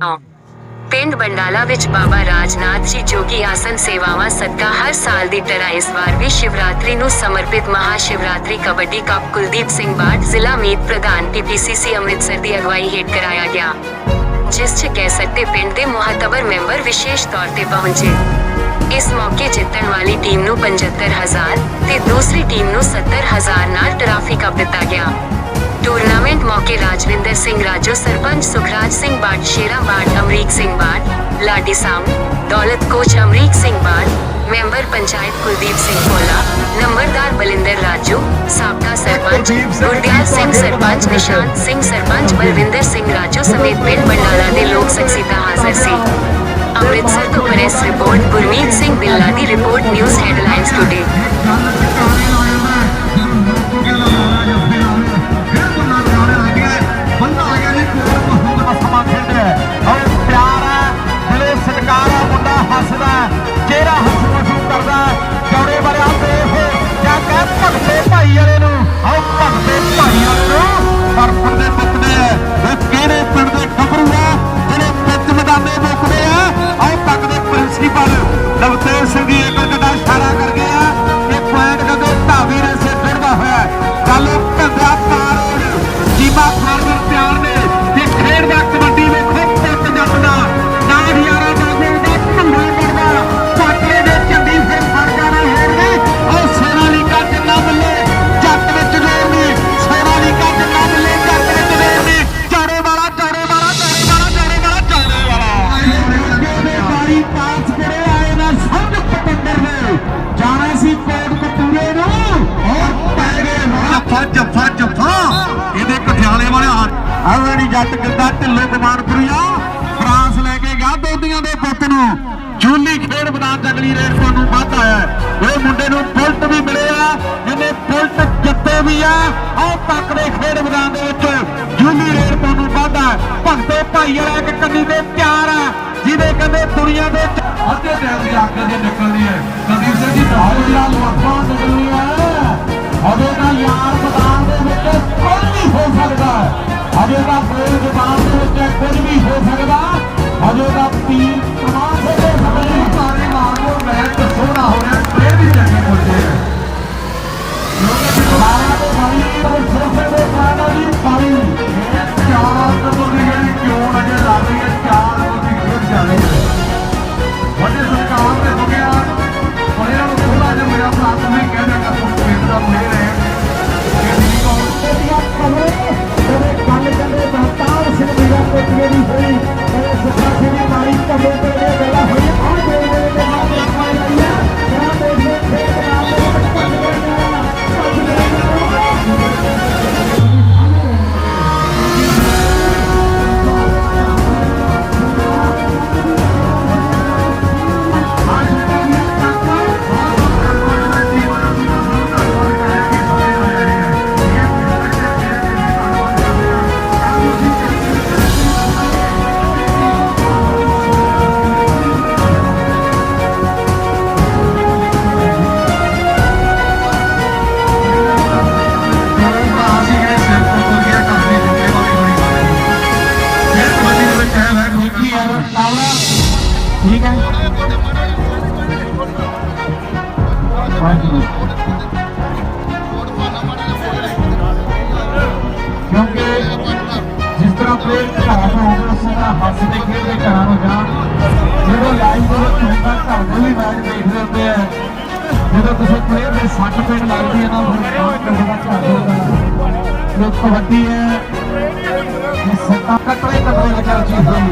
ਨੌ ਪਿੰਡ ਬੰਡਾਲਾ ਵਿੱਚ ਬਾਬਾ ਰਾਜਨਾਥ ਜੀ ਜੋਗੀ ਆਸਨ ਸੇਵਾਵਾਂ ਸਦਕਾ ਹਰ ਸਾਲ ਦੀ ਤਰ੍ਹਾਂ ਇਸ ਵਾਰ ਵੀ ਸ਼ਿਵਰਾਤਰੀ ਨੂੰ ਸਮਰਪਿਤ ਮਹਾ ਸ਼ਿਵਰਾਤਰੀ ਕਬੱਡੀ ਕੱਪ ਕੁਲਦੀਪ ਸਿੰਘ ਬਾਟ ਜ਼ਿਲ੍ਹਾ ਮੀਤ ਪ੍ਰਧਾਨ ਪੀਪੀਸੀਸੀ ਅੰਮ੍ਰਿਤਸਰ ਦੀ ਅਗਵਾਈ ਹੇਠ ਕਰਾਇਆ ਗਿਆ, ਜਿਸ 'ਚ ਕਹਿ ਸਕਦੇ ਪਿੰਡ ਦੇ ਮੁਹੱਤਵਰ ਮੈਂਬਰ ਵਿਸ਼ੇਸ਼ ਤੌਰ ਤੇ ਪਹੁੰਚੇ। ਇਸ ਮੌਕੇ ਜਿੱਤਣ ਵਾਲੀ ਟੀਮ ਨੂੰ 75000 ਤੇ ਦੂਸਰੀ ਟੀਮ ਨੂੰ 70000 ਨਾਲ ਟਰਾਫੀ ਕੱਪ ਦਿੱਤਾ ਗਿਆ। ਟੂਰਨਾਮੈਂਟ ਮੌਕੇ ਰਾਜਵਿੰਦਰ ਸਿੰਘ ਰਾਜੋ ਸਰਪੰਚ ਸੁਖਰਾਜ ਸਿੰਘ ਬਾਟ ਸ਼ੇਰਾ ਬਾਟ ਅਮਰੀਕ ਸਿੰਘ ਬਾਟ ਲਾਡੀ ਸਾਮ ਦੌਲਤ ਕੋਚ ਅਮਰੀਕ ਸਿੰਘ ਬਾਟ ਮੈਂਬਰ ਪੰਚਾਇਤ ਕੁਲਦੀਪ ਸਿੰਘ ਕੋਲਾ ਨੰਬਰਦਾਰ ਬਲਿੰਦਰ ਰਾਜੂ ਸਾਬਕਾ ਸਰਪੰਚ ਗੁਰਦਿਆਲ ਸਿੰਘ ਸਰਪੰਚ ਨਿਸ਼ਾਨ ਸਿੰਘ ਸਰਪੰਚ ਬਲਵਿੰਦਰ ਸਿੰਘ ਰਾਜੂ ਸਮੇਤ ਪਿੰਡ ਬੰਡਾਲਾ ਦੇ ਲੋਕ ਸਖਸੀਤਾ ਹਾਜ਼ਰ ਸੀ ਅੰਮ੍ਰਿਤਸਰ ਤੋਂ ਪ੍ਰੈਸ ਰਿਪੋਰਟ ਗੁਰਮੀਤ ਸਿੰਘ ਬਿੱਲਾ ਦੀ ਰਿਪੋਰਟ ਨਿਊਜ਼ ਹੈਡਲਾਈਨਸ ਟੁਡੇ ਭਾਈ ਵਾਲਾ ਇੱਕ ਕਦੀ ਦੇ ਪਿਆਰ ਆ, ਜਿਹਦੇ ਕਦੇ ਦੁਨੀਆ ਦੇ ਅੱਧੇ ਟਾਈਮ ਦੀ ਅੱਗ ਜੇ ਨਿਕਲਦੀ ਹੈ। ਕਦੀ ਸਿੰਘ ਜੀ ਢਾਲ ਜਿਹੜਾ ਲੋਕਾਂ ਨਿਕਲਣੀ ਹੈ ਅਜੇ ਦਾ ਯਾਰ ਜਿਸ ਘਰਾਂ ਤੋਂ ਆਉਂਦੇ ਉਸ ਤਰ੍ਹਾਂ ਹੱਸਦੇ ਖੇਡਦੇ ਘਰਾਂ ਨੂੰ ਜਾਣ ਜਦੋਂ ਲਾਈਵ ਦੇ ਵਿੱਚ ਹੁੰਦਾ, ਘਰ ਦੇ ਵੀ ਮੈਚ ਦੇਖਦੇ ਹੁੰਦੇ ਆ। ਜਦੋਂ ਤੁਸੀਂ ਪਲੇਅਰ ਦੇ ਸੱਟ ਪੇਟ ਲੱਗਦੀ ਹੈ ਨਾ, ਫਿਰ ਕਿਸੇ ਦਾ ਘਰ ਹੁੰਦਾ ਲੋਕ ਕਬੱਡੀ ਹੈ। ਇਹ ਸੱਟਾਂ ਕਟੜੇ ਕਟੜੇ ਲੱਗਿਆ ਚੀਜ਼ ਹੋਈ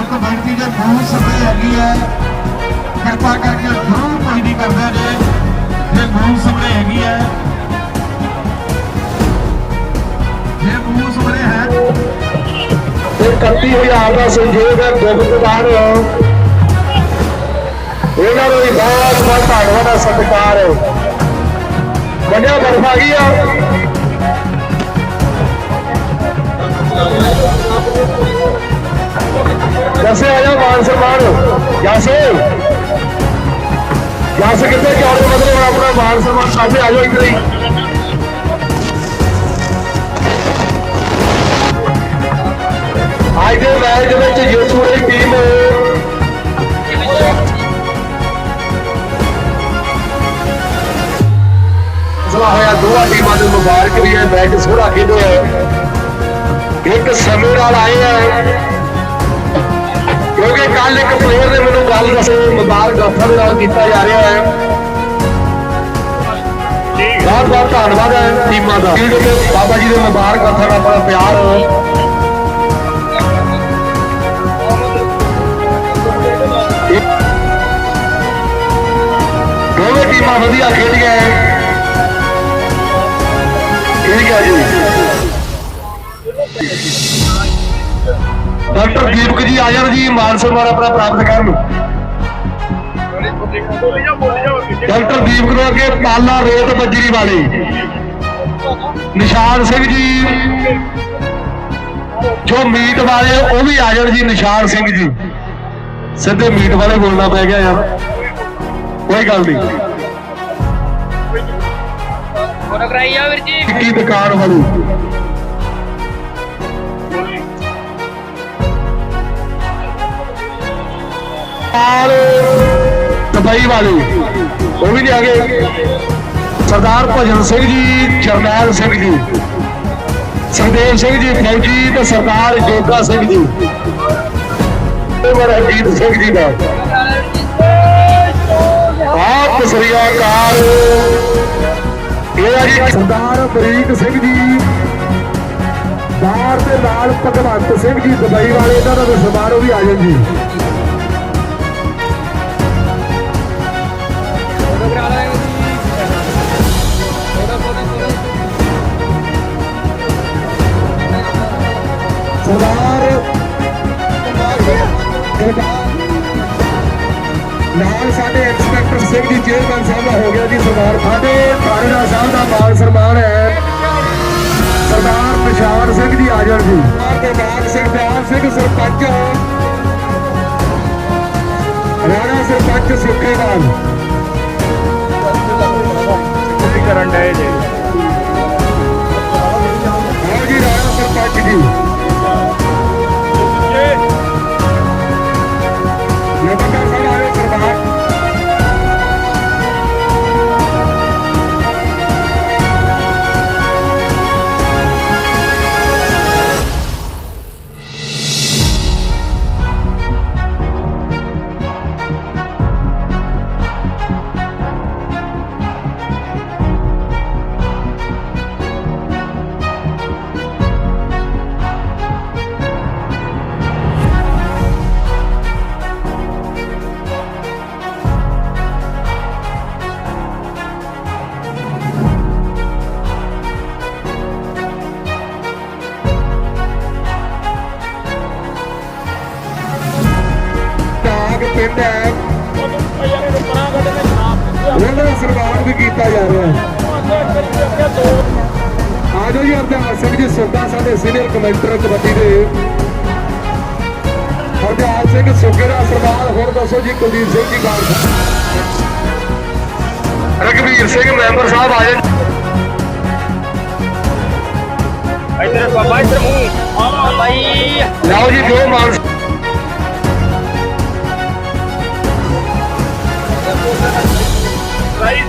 ਇੱਕ ਬੇਨਤੀ ਜੇ ਬਹੁਤ ਸਮੇਂ ਹੈਗੀ ਹੈ, ਕਿਰਪਾ ਕਰਕੇ ਜ਼ਰੂਰ ਕੋਈ ਨਹੀਂ ਕਰਦਾ ਜੇ ਜੇ ਬਹੁਤ ਸਮੇਂ ਹੈਗੀ ਹੈ। ਜੇ ਬਹੁਤ 31000 ਦਾ ਸੰਜੋਗ ਹੈ ਦੁੱਖਦਾਰ ਇਹਨਾਂ ਨੂੰ ਵੀ ਬਹੁਤ ਬਹੁਤ ਧੰਨਵਾਦ ਦਾ ਸਤਿਕਾਰ ਹੈ। ਵੱਡਿਆ ਬਰਫ ਆ ਗਈ ਆ। ਜੈਸੇ ਆ ਜਾ, ਮਾਨ ਸਨਮਾਨ। ਜੈਸੇ। ਜੈਸੇ ਕਿੱਥੇ ਜਾਣ ਮਤਲਬ ਆਪਣਾ ਮਾਨ ਸਨਮਾਨ ਸਾਹਮਣੇ ਆ ਜਾਓ ਇੱਧਰ ਹੀ। ਮੈਚ ਵਿੱਚ ਯੇਸੂ ਦੀ ਟੀਮ ਫੈਸਲਾ ਹੋਇਆ ਦੋਵਾਂ ਟੀਮਾਂ ਨੂੰ ਮੁਬਾਰਕ ਵੀ ਹੈ, ਮੈਚ ਸੋਹਣਾ ਖੇਡਿਆ ਹੈ। ਇੱਕ ਸਮੇਂ ਨਾਲ ਆਏ ਆ ਕਿਉਂਕਿ ਕੱਲ ਇੱਕ ਪਲੇਅਰ ਨੇ ਮੈਨੂੰ ਗੱਲ ਦੱਸੀ, ਮੁਬਾਰਕ ਹੱਥਾਂ ਦੇ ਨਾਲ ਕੀਤਾ ਜਾ ਰਿਹਾ ਹੈ। ਬਹੁਤ ਬਹੁਤ ਧੰਨਵਾਦ ਹੈ ਟੀਮਾਂ ਦਾ। ਬਾਬਾ ਜੀ ਦੇ ਮੁਬਾਰਕ ਹੱਥਾਂ ਨਾਲ ਬੜਾ ਪਿਆਰ ਦੋਵੇਂ ਟੀਮਾਂ ਵਧੀਆ ਖੇਡੀਆਂ ਠੀਕ ਹੈ ਜੀ। ਡਾਕਟਰ ਦੀਪਕ ਜੀ ਆ ਜਾਣ ਜੀ, ਮਾਨ ਸਨਮਾਨ ਆਪਣਾ ਪ੍ਰਾਪਤ ਕਰਨ। ਡਾਕਟਰ ਦੀਪਕ ਨੂੰ ਅੱਗੇ ਪਾਲਾ ਰੇਤ ਬੱਜਰੀ ਵਾਲੇ। ਨਿਸ਼ਾਨ ਸਿੰਘ ਜੀ, ਜੋ ਮੀਟ ਵਾਲੇ ਉਹ ਵੀ ਆ ਜਾਣ ਜੀ, ਨਿਸ਼ਾਨ ਸਿੰਘ ਜੀ। ਸਿੱਧੇ ਮੀਟ ਵਾਲੇ ਬੋਲਣਾ ਪੈ ਗਿਆ ਯਾਰ। ਕੋਈ ਗੱਲ ਨਹੀਂ। ਫੋਟੋ ਕਰਾਈ ਆ ਵੀਰ ਜੀ। ਕੀ ਦੁਕਾਨ ਵਾਲੀ। ਨਾਲ ਦੁਬਈ ਵਾਲੇ। ਉਹ ਵੀ ਨਹੀਂ ਆ ਗਏ ਸਰਦਾਰ ਭਜਨ ਸਿੰਘ ਜੀ ਜਰਨੈਲ ਸਿੰਘ ਜੀ। ਸੰਦੇਵ ਸਿੰਘ ਜੀ ਫੌਜੀ ਤੇ ਸਰਦਾਰ ਜੋਗਾ ਸਿੰਘ ਜੀ। ਤੇ ਮੇਰਾ ਜੀਤ ਸਿੰਘ ਜੀ ਦਾ। ਆਪ ਸ੍ਰੀ ਅਕਾਲ। ਇਹ ਆ ਜੀ ਸਰਦਾਰ ਬਰੀਕ ਸਿੰਘ ਜੀ। ਬਾਹਰ ਦੇ ਨਾਲ ਭਗਵੰਤ ਸਿੰਘ ਜੀ ਦੁਬਈ ਵਾਲੇ, ਇਹਨਾਂ ਦਾ ਵੀ ਸਮਾਰੋਹ ਵੀ ਆ ਜਾਣ ਜੀ। ਸਿੰਘ ਜੀ ਚੇਅਰਮੈਨ ਸਾਹਿਬ ਦਾ ਹੋ ਗਿਆ ਜੀ ਸਰਦਾਰ ਸਾਡੇ ਥਾਣੇਦਾਰ ਸਾਹਿਬ ਦਾ ਮਾਨ ਸਨਮਾਨ ਹੈ। ਸਰਦਾਰ ਨਿਸ਼ਾਨ ਸਿੰਘ ਜੀ ਆ ਜਾਣ ਜੀ। ਸਿੰਘ ਸਿੰਘ ਸਰਪੰਚ ਰਾਣਾ ਸਰਪੰਚ ਸੁਖੇਵਾਲ ਕਰਨ ਡਏ ਜੇ। ਆਓ ਜੀ ਰਾਣਾ ਸਰਪੰਚ ਜੀ। ਪਿੰਡ ਹੈ। ਉਹਦਾ ਸਰਕਾਰ ਵੀ ਕੀਤਾ ਜਾ ਰਿਹਾ ਹੈ। ਆਜੋ ਜੀ ਅਰਦਾਸ ਸਿੰਘ ਜੀ ਸੁੱਕਾ ਸਾਡੇ ਸੀਨੀਅਰ ਕਮੈਂਟਰ ਕਬੱਡੀ ਦੇ। ਹਰਦਿਆਲ ਸਿੰਘ ਸੁੱਕੇ ਦਾ ਸਰਦਾਰ ਹੋਰ ਦੱਸੋ ਜੀ ਕੁਲਦੀਪ ਸਿੰਘ ਜੀ ਗਾਰ ਰਗਵੀਰ ਸਿੰਘ ਮੈਂਬਰ ਸਾਹਿਬ ਆ ਜਾਣ। ਇੱਧਰ ਬਾਬਾ ਇੱਧਰ ਮੂੰਹ। ਆ ਬਾਈ। ਲਓ ਜੀ ਦੋ ਮਾਨ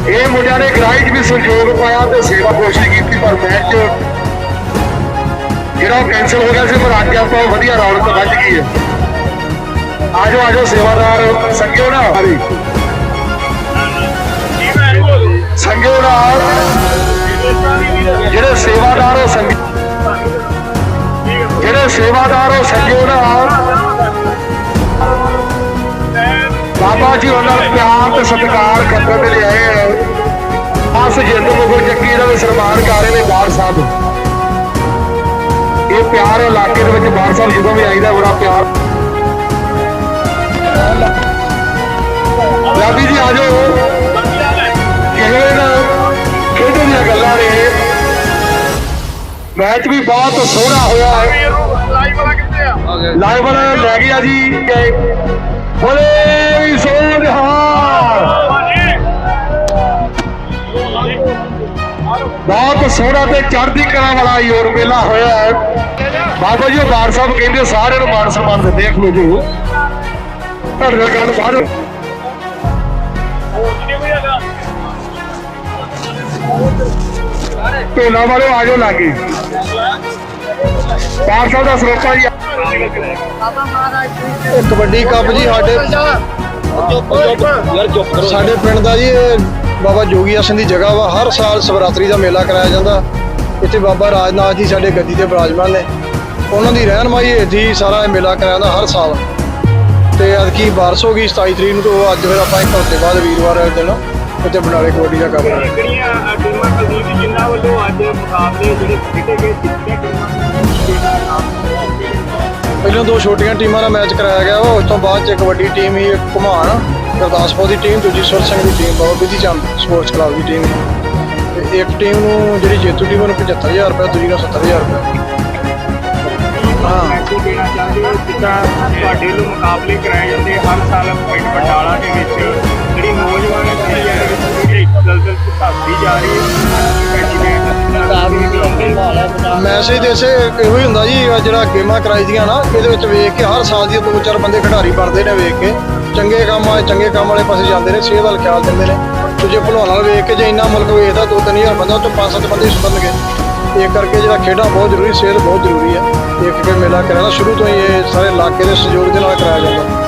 ਇਹ ਮੁੰਡਿਆਂ ਨੇ ਗਰਾਈ 'ਚ ਵੀ ਸਹਿਯੋਗ ਪਾਇਆ ਤੇ ਸੇਵਾ ਕੋਸ਼ਿਸ਼ ਕੀਤੀ, ਪਰ ਮੈਚ ਜਿਹੜਾ ਉਹ ਕੈਨਸਲ ਹੋ ਗਿਆ ਸੀ, ਪਰ ਅੱਜ ਆਪਾਂ ਵਧੀਆ ਰੌਣਕ ਵੱਜ ਗਈ ਹੈ। ਆਜੋ ਆਜੋ, ਸੇਵਾਦਾਰ ਸੰਗਿਓ ਨਾ ਹਰੀ ਸੰਗਿਓ ਨਾਲ। ਜਿਹੜੇ ਸੇਵਾਦਾਰ ਉਹ ਸੰਗ ਜਿਹੜੇ ਸੇਵਾਦਾਰ ਉਹ ਸੰਗਿਓ ਨਾਲ। ਬਾਬਾ ਜੀ ਉਹਨਾਂ ਨੂੰ ਪਿਆਰ ਤੇ ਸਤਿਕਾਰ ਕਰਨ ਦੇ ਲਈ ਆਏ ਆ ਜਿੰਦ ਮੁਗਲ ਚੱਕੀ ਦਾ ਵੀ ਸਨਮਾਨ ਕਰ ਰਹੇ ਨੇ ਬਾਰ ਸਾਹਿਬ। ਇਹ ਪਿਆਰ ਇਲਾਕੇ ਦੇ ਵਿੱਚ ਬਾਰ ਸਾਹਿਬ ਜਦੋਂ ਵੀ ਆਈਦਾ ਬੜਾ ਪਿਆਰ। ਰਾਬੀ ਜੀ, ਆ ਜਾਓ। ਕਿਹੜੇ ਨਾ ਖੇਡਣ ਦੀਆਂ ਗੱਲਾਂ ਨੇ ਮੈਚ ਵੀ ਬਹੁਤ ਸੋਹਣਾ ਹੋਇਆ। ਹੈ ਲਾਈਵ ਵਾਲਾ ਲੈ ਗਿਆ ਜੀ ਬੋਲੇ ਸੋਨਹਾਰ ਬਹੁਤ ਸੋਹਣਾ ਤੇ ਚੜ੍ਹਦੀ ਕਲਾ ਵਾਲਾ ਯੋਰ ਮੇਲਾ ਹੋਇਆ ਹੈ। ਬਾਬਾ ਜੀ ਉਹ ਬਾਰ ਸਾਹਿਬ ਕਹਿੰਦੇ ਸਾਰਿਆਂ ਨੂੰ ਮਾਨ ਸਨਮਾਨ ਦਿੰਦੇ ਆ ਖਲੋ ਜੋ ਤੁਹਾਡੇ ਨਾਲ ਗੱਲ ਬਾਹਰ ਢੋਲਾ ਵਾਲੇ ਆ ਜਾਓ ਲਾਗੇ। ਬਾਰ ਸਾਹਿਬ ਦਾ ਸਰੋਪਾ ਜੀ ਕਬੱਡੀ ਕੱਪ ਜੀ ਸਾਡੇ ਯਾਰ ਚੁੱਪ। ਕਰੋ ਸਾਡੇ ਪਿੰਡ ਦਾ ਜੀ ਇਹ ਬਾਬਾ ਜੋਗੀ ਆਸਨ ਦੀ ਜਗ੍ਹਾ ਵਾ। ਹਰ ਸਾਲ ਸ਼ਿਵਰਾਤਰੀ ਦਾ ਮੇਲਾ ਕਰਾਇਆ ਜਾਂਦਾ। ਇੱਥੇ ਬਾਬਾ ਰਾਜਨਾਥ ਜੀ ਸਾਡੇ ਗੱਦੀ ਤੇ ਬਿਰਾਜਮਾਨ ਨੇ। ਉਹਨਾਂ ਦੀ ਰਹਿਨਮਾਈ ਹੇਠ ਹੀ ਸਾਰਾ ਇਹ ਮੇਲਾ ਕਰਾਇਆ ਜਾਂਦਾ ਹਰ ਸਾਲ। ਤੇ ਅਦਕੀ ਬਾਰਸ ਹੋ ਗਈ 27 ਤਰੀਕ ਨੂੰ ਤੋਂ ਅੱਜ ਫਿਰ ਆਪਾਂ ਇੱਕ ਹਫ਼ਤੇ ਬਾਅਦ ਵੀਰਵਾਰ ਦਿਨ ਇੱਥੇ ਬਨਾਲੇ ਕਬੱਡੀ ਦਾ ਕੰਮ ਕਰਾਂਗੇ। ਕਿਹੜੀਆਂ ਅ, ਟੀਮਾਂ ਕੁਲਦੀਪ ਜੀ ਜਿਨ੍ਹਾਂ ਵੱਲੋਂ ਅੱਜ ਮੁਕਾਬਲੇ ਜਿਹੜੇ ਖੇਡੇ ਗਏ ਜਿੱਤੀਆਂ ਟੀਮਾਂ? ਪਹਿਲਾਂ ਦੋ ਛੋਟੀਆਂ ਟੀਮਾਂ ਦਾ ਮੈਚ ਕਰਾਇਆ ਗਿਆ ਉਸ ਤੋਂ ਬਾਅਦ ਚ ਇੱਕ ਵੱਡੀ ਟੀਮ ਹੀ ਘੁਮਾਣ। ਗੁਰਦਾਸਪੁਰ ਦੀ ਟੀਮ ਦੂਜੀ ਸੁਰ ਸਿੰਘ ਦੀ team Baba Bidhi Chand sports club ਦੀ ਟੀਮ ਤੇ ਇੱਕ ਟੀਮ ਨੂੰ ਜਿਹੜੀ ਜੇਤੂ ਟੀਮ ਨੂੰ 75000 ਰੁਪਏ ਦੂਜੀ ਨੂੰ 70000 ਰੁਪਏ। ਹਾਂ। ਮੈਸੇਜ ਦੇਣਾ ਚਾਹੁੰਦੇ ਹੋ ਜਿੱਦਾਂ ਤੁਹਾਡੇ ਵੱਲੋਂ ਮੁਕਾਬਲੇ ਕਰਾਏ ਜਾਂਦੇ ਹਰ ਸਾਲ ਪਿੰਡ ਬਟਾਲਾ ਦੇ ਵਿੱਚ ਜਿਹੜੀ ਨੌਜਵਾਨ ਪੀੜ੍ਹੀ ਹੈ ਜਿਹੜੀ ਦਲਦਲ ਘਟਦੀ ਜਾ ਰਹੀ ਹੈ ਮੈਸੇਜ ਦੇ ਸੇ ਇਹੋ ਹੀ ਹੁੰਦਾ ਜੀ ਜਿਹੜਾ ਗੇਮਾਂ ਕਰਾਈ ਦੀਆਂ ਨਾ ਇਹਦੇ ਵਿੱਚ ਵੇਖ ਕੇ ਹਰ ਸਾਲ ਦੀ ਦੋ ਚਾਰ ਬੰਦੇ ਖਿਡਾਰੀ ਬਣਦੇ ਨੇ ਵੇਖ ਕੇ। ਚੰਗੇ ਕੰਮ ਆ ਚੰਗੇ ਕੰਮ ਵਾਲੇ ਪਾਸੇ ਜਾਂਦੇ ਨੇ, ਸਿਹਤ ਵੱਲ ਖਿਆਲ ਦਿੰਦੇ ਨੇ। ਦੂਜੇ ਭਲਵਾਨਾਂ ਵੱਲ ਵੇਖ ਕੇ ਜੇ ਇੰਨਾ ਮੁਲਕ ਵੇਖਦਾ, ਦੋ ਤਿੰਨ ਹਜ਼ਾਰ ਬੰਦਾ, ਉਹ ਤੋਂ ਪੰਜ ਸੱਤ ਬੰਦੇ ਹੀ ਸੁਧਰਨਗੇ। ਇਹ ਕਰਕੇ ਜਿਹੜਾ ਖੇਡਾਂ ਬਹੁਤ ਜ਼ਰੂਰੀ, ਸਿਹਤ ਬਹੁਤ ਜ਼ਰੂਰੀ ਹੈ। ਇੱਕ ਕੇ ਮੇਲਾ ਕਰਾਉਣਾ ਸ਼ੁਰੂ ਤੋਂ ਹੀ ਇਹ ਸਾਰੇ ਇਲਾਕੇ ਦੇ ਸਹਿਯੋਗ ਦੇ ਨਾਲ ਕਰਾਇਆ ਜਾਂਦਾ।